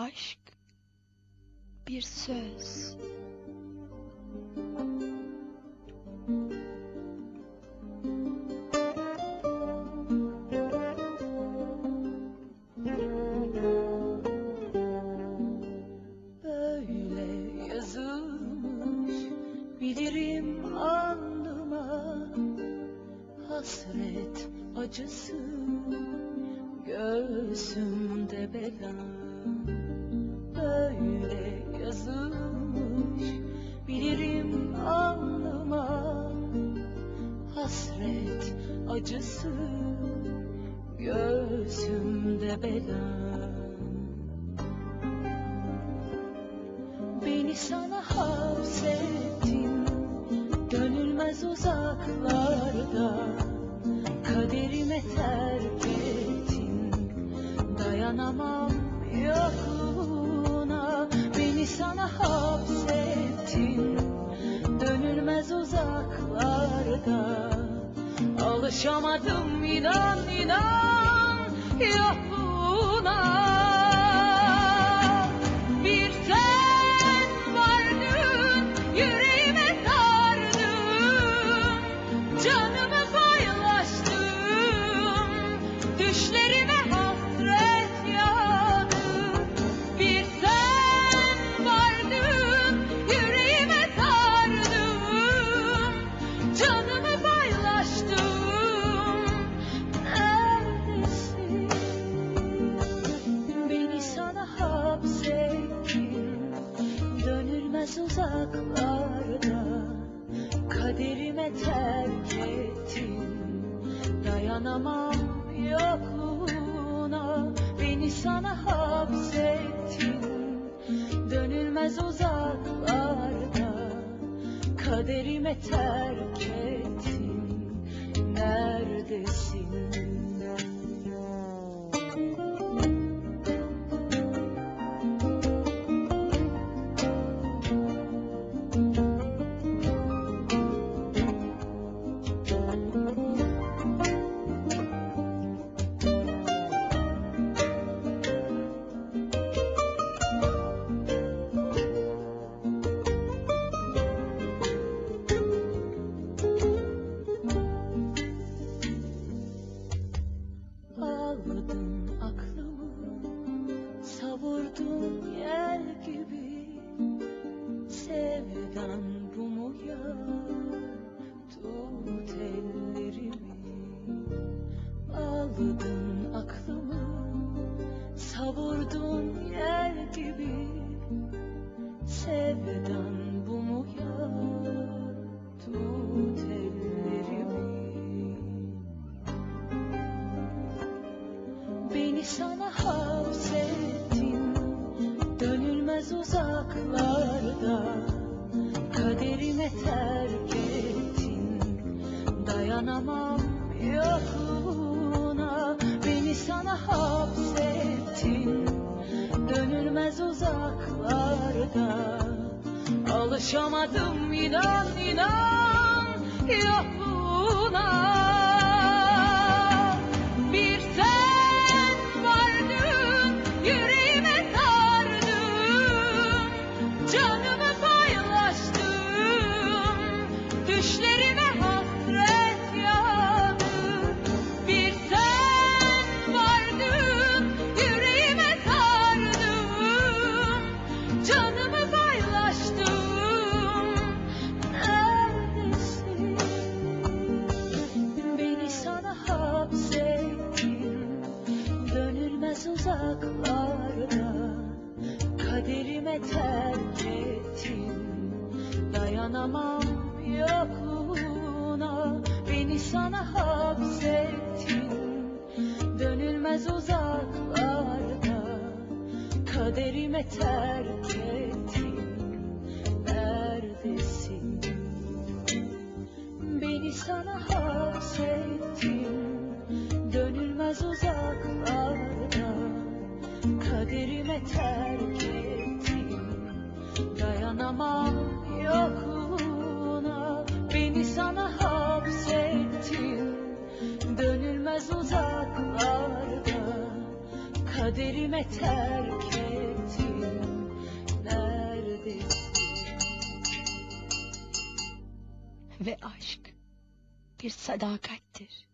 Aşk bir söz. Böyle yazılmış bilirim alnıma Hasret acısı göğsümde bela acısı göğsümde bela. Beni sana hapsettin Dönülmez uzaklarda. Kaderime terk ettin Dayanamam yokluğuna. Beni sana hapsettin Alışamadım inan inan. Yokluğuna Dönülmez uzaklarda Kaderime terk ettin. Dayanamam yokluğuna Beni sana hapsettin. Dönülmez uzaklarda Kaderime terk ettin. Neredesin? Yel gibi. Sevdan bu mu? Tut ellerimi. Aldın uzaklarda Alışamadım inan inan yokluğuna Dönülmez uzaklarda Kaderime terk ettin. Dayanamam yokluğuna Beni sana hapsettin. Dönülmez uzaklarda Kaderime terk ettin kaderime terk ettin neredesin? Ve aşk bir sadakattir.